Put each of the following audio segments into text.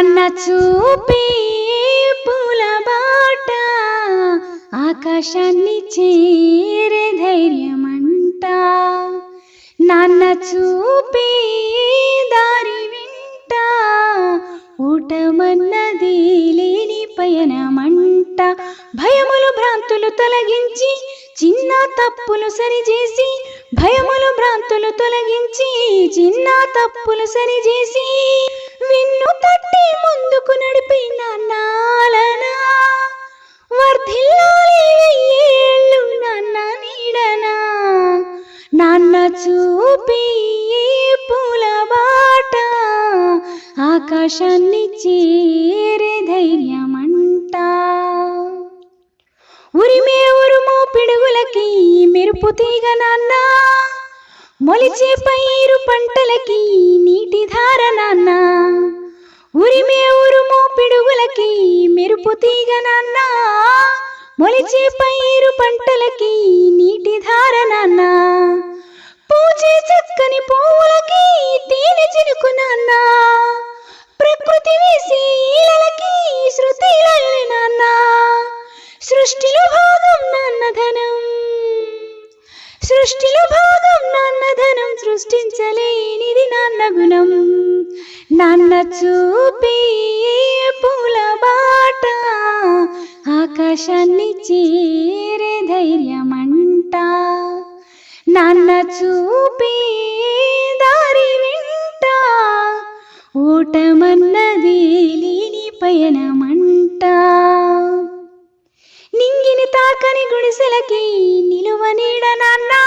నాన్న చూపి పూల బాట ఆకాశాన్ని చేరే ధైర్యమంట. నాన్న చూపి దారి వింట ఊటమన్నది లేని పయనమంట. భయములు భ్రాంతులు తొలగించి చిన్న తప్పులు సరిచేసి భయములు భ్రాంతులు తొలగించి చిన్న తప్పులు సరిచేసి విన్ను తట్టి ముందుకు నడిపిన నాలనా వర్ధిల్లాలి వెయ్యేళ్ళు నాన్న నీడనా నాన్న చూపి పూల బాట ఆకాశాన్ని చేరే ధైర్యమంట. ఉరిమే ఉరుము పిడుగులకి మెరుపు తీగ నాన్నా మొలిచే పైరు పంటలకి నీటి ధార నాన్న. ఉరిమే ఉరుము పిడుగులకి మెరుపు తీగ నాన్న. మొలిచే పైరు పంటలకి నీటి ధార నాన్న. పూజే చక్కని పువ్వులకి తేనె చినుకు నాన్న. ప్రకృతి వేసే ఈలలకి శృతి నాన్న. సృష్టిలో భాగం నాన్న ధనం. సృష్టిలో భాగం నాన్న సృష్టించలేనిది నాన్న గుణం. నాన్న చూపి పూల బాట ఆకాశాన్ని చేరే ధైర్యమంట. నాన్న చూపి దారి వింట ఓటమన్నది లేని పయనమంట. నింగిని తాకని గుడిసెలకి నిలువ నీడ నాన్నా.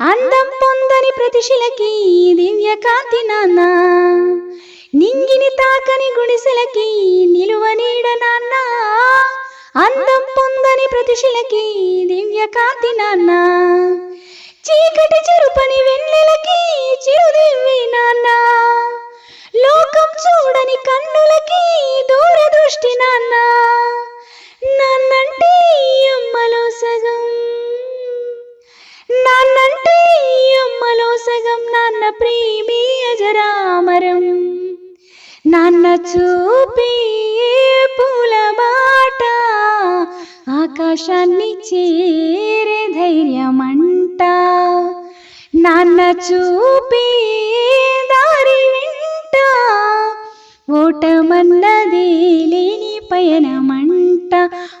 అందం పొందని ప్రతిశిలకి దివ్య కాంతి నాన్న. నింగిని తాకని గుడిసెలకి నిలువ నీడ నాన్న. అందం పొందని ప్రతిశిలకి దివ్య కాంతి నాన్న. చీకటి చెరుపని వెన్నెల ప్రేమి అజరామరం నాన్న చూపి పూల బాట ఆకాశాన్ని చేరే ధైర్యమంట. నాన్న చూపి దారి వింట ఓటమన్నది లేని పయనమంట.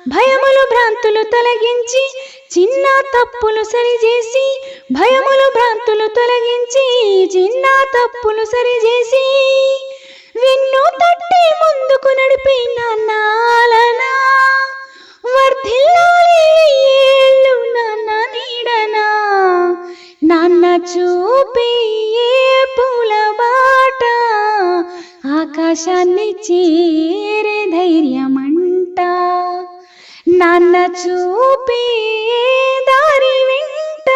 భయములు భ్రాంతులు తొలగించి చిన్న తప్పులు సరిచేసి భయములు భ్రాంతులు తొలగించి చిన్న తప్పులు సరిచేసి విన్ను తట్టి ముందుకు నడిపి నాన్నాలనా వర్ధిల్లాలి ఏళ్ళు నాన్న నీడనా నాన్న చూపి పూల బాట ఆకాశాన్ని చీ నాన్న చూపే దారి వెంట?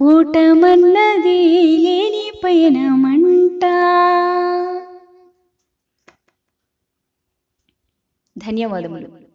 ఊటమన్నది లేని పయనమంట ధన్యవాదములు.